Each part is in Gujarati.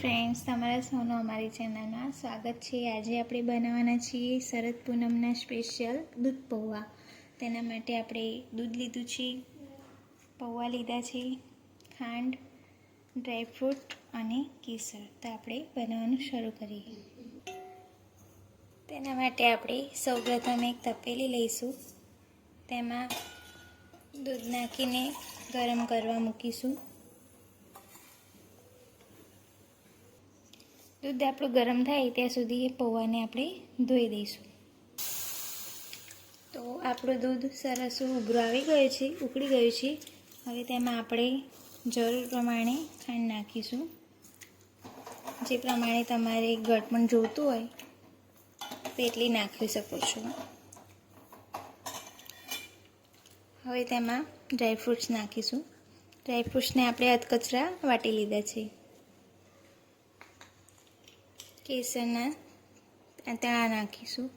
ફ્રેન્ડ્સ તમારા સૌનું અમારી ચેનલમાં સ્વાગત છે. આજે આપણે બનાવવાના છીએ શરદ પૂનમના સ્પેશિયલ દૂધ પૌવા. તેના માટે આપણે દૂધ લીધું છે, પૌવા લીધા છે, ખાંડ ડ્રાયફ્રૂટ અને કેસર. તો આપણે બનાવવાનું શરૂ કરીએ. તેના માટે આપણે સૌપ્રથમ એક તપેલી લઈશું. તેમાં દૂધ નાખીને ગરમ કરવા મૂકીશું. દૂધ આપણું ગરમ થાય ત્યાં સુધી પૌવાને આપણે ધોઈ દઈશું. તો આપણું દૂધ સરસ ઉભરું આવી ગયું છે, ઉકળી ગયું છે. હવે તેમાં આપણે જરૂર પ્રમાણે ખાંડ નાખીશું. જે પ્રમાણે તમારે ગટમણ જોઈતું હોય તેટલી નાખી શકો છો. હવે તેમાં ડ્રાયફ્રૂટ્સ નાખીશું. ડ્રાયફ્રૂટ્સને આપણે અધકચરા વાટી લીધા છે. કેસરના તણા નાખીશું.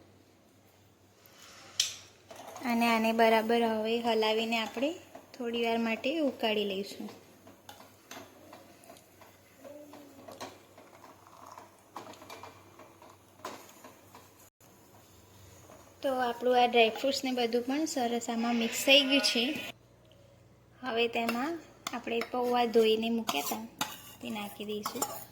અને આને બરાબર હવે હલાવીને આપણે થોડી વાર માટે ઉકાળી લઈશું. તો આપણું આ ડ્રાયફ્રૂટ્સને બધું પણ સરસ આમાં મિક્સ થઈ ગયું છે. હવે તેમાં આપણે પૌવા ધોઈને મૂક્યા હતા, તે નાખી દઈશું.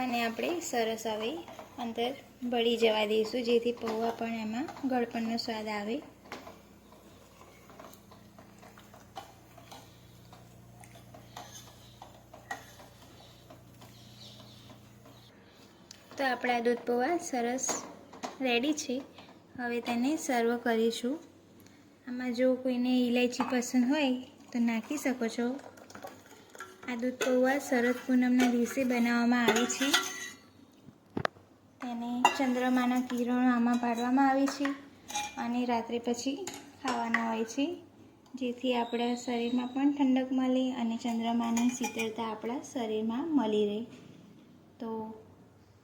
પૌવાને આપણે સરસ હવે અંદર ભળી જવા દઈશું, જેથી પૌવા પણ એમાં ગળપણનો સ્વાદ આવે. તો આપણા દૂધ પૌવા સરસ રેડી છે. હવે તેને સર્વ કરીશું. આમાં જો કોઈને ઇલાયચી પસંદ હોય તો નાખી શકો છો. આ દૂધ પૌવા શરદ પૂનમના દિવસે બનાવવામાં આવે છે. તેને ચંદ્રમાના કિરણો આમાં પાડવામાં આવે છે અને રાત્રે પછી ખાવાના હોય છે. જેથી આપણા શરીરમાં પણ ઠંડક મળે અને ચંદ્રમાની શીતળતા આપણા શરીરમાં મળી રહે. તો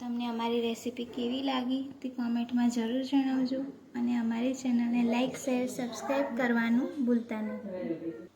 તમને અમારી રેસીપી કેવી લાગી તે કોમેન્ટમાં જરૂર જણાવજો અને અમારી ચેનલને લાઈક, શેર, સબસ્ક્રાઈબ કરવાનું ભૂલતા નહીં.